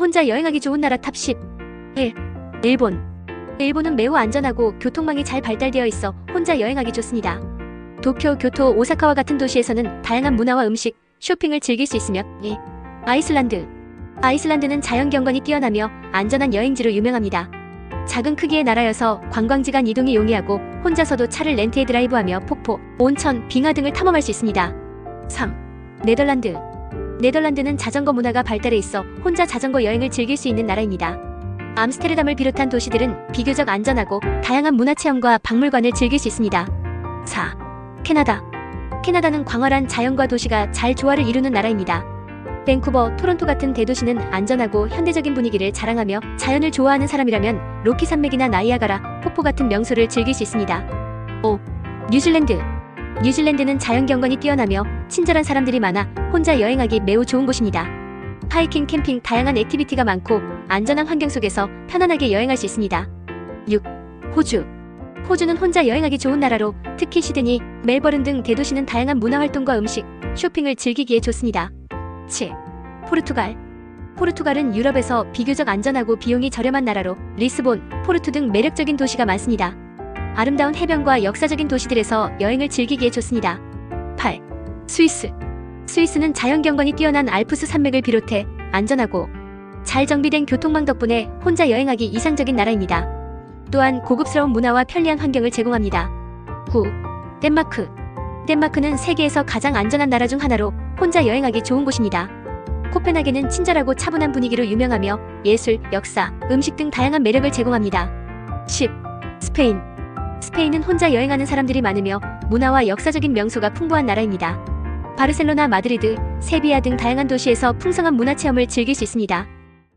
혼자 여행하기 좋은 나라 탑 10. 1. 일본. 일본은 매우 안전하고 교통망이 잘 발달되어 있어 혼자 여행하기 좋습니다. 도쿄, 교토, 오사카와 같은 도시에서는 다양한 문화와 음식, 쇼핑을 즐길 수 있으며 2. 아이슬란드. 아이슬란드는 자연 경관이 뛰어나며 안전한 여행지로 유명합니다. 작은 크기의 나라여서 관광지 간 이동이 용이하고 혼자서도 차를 렌트해 드라이브하며 폭포, 온천, 빙하 등을 탐험할 수 있습니다. 3. 네덜란드. 네덜란드는 자전거 문화가 발달해 있어 혼자 자전거 여행을 즐길 수 있는 나라입니다. 암스테르담을 비롯한 도시들은 비교적 안전하고 다양한 문화 체험과 박물관을 즐길 수 있습니다. 4. 캐나다. 캐나다는 광활한 자연과 도시가 잘 조화를 이루는 나라입니다. 밴쿠버, 토론토 같은 대도시는 안전하고 현대적인 분위기를 자랑하며 자연을 좋아하는 사람이라면 로키 산맥이나 나이아가라, 폭포 같은 명소를 즐길 수 있습니다. 5. 뉴질랜드. 뉴질랜드는 자연 경관이 뛰어나며 친절한 사람들이 많아 혼자 여행하기 매우 좋은 곳입니다. 하이킹, 캠핑, 다양한 액티비티가 많고 안전한 환경 속에서 편안하게 여행할 수 있습니다. 6. 호주. 호주는 혼자 여행하기 좋은 나라로 특히 시드니, 멜버른 등 대도시는 다양한 문화 활동과 음식, 쇼핑을 즐기기에 좋습니다. 7. 포르투갈. 포르투갈은 유럽에서 비교적 안전하고 비용이 저렴한 나라로 리스본, 포르투 등 매력적인 도시가 많습니다. 아름다운 해변과 역사적인 도시들에서 여행을 즐기기에 좋습니다. 8. 스위스. 스위스는 자연 경관이 뛰어난 알프스 산맥을 비롯해 안전하고 잘 정비된 교통망 덕분에 혼자 여행하기 이상적인 나라입니다. 또한 고급스러운 문화와 편리한 환경을 제공합니다. 9. 덴마크. 덴마크는 세계에서 가장 안전한 나라 중 하나로 혼자 여행하기 좋은 곳입니다. 코펜하겐은 친절하고 차분한 분위기로 유명하며 예술, 역사, 음식 등 다양한 매력을 제공합니다. 10. 스페인. 스페인은 혼자 여행하는 사람들이 많으며 문화와 역사적인 명소가 풍부한 나라입니다. 바르셀로나, 마드리드, 세비야 등 다양한 도시에서 풍성한 문화 체험을 즐길 수 있습니다.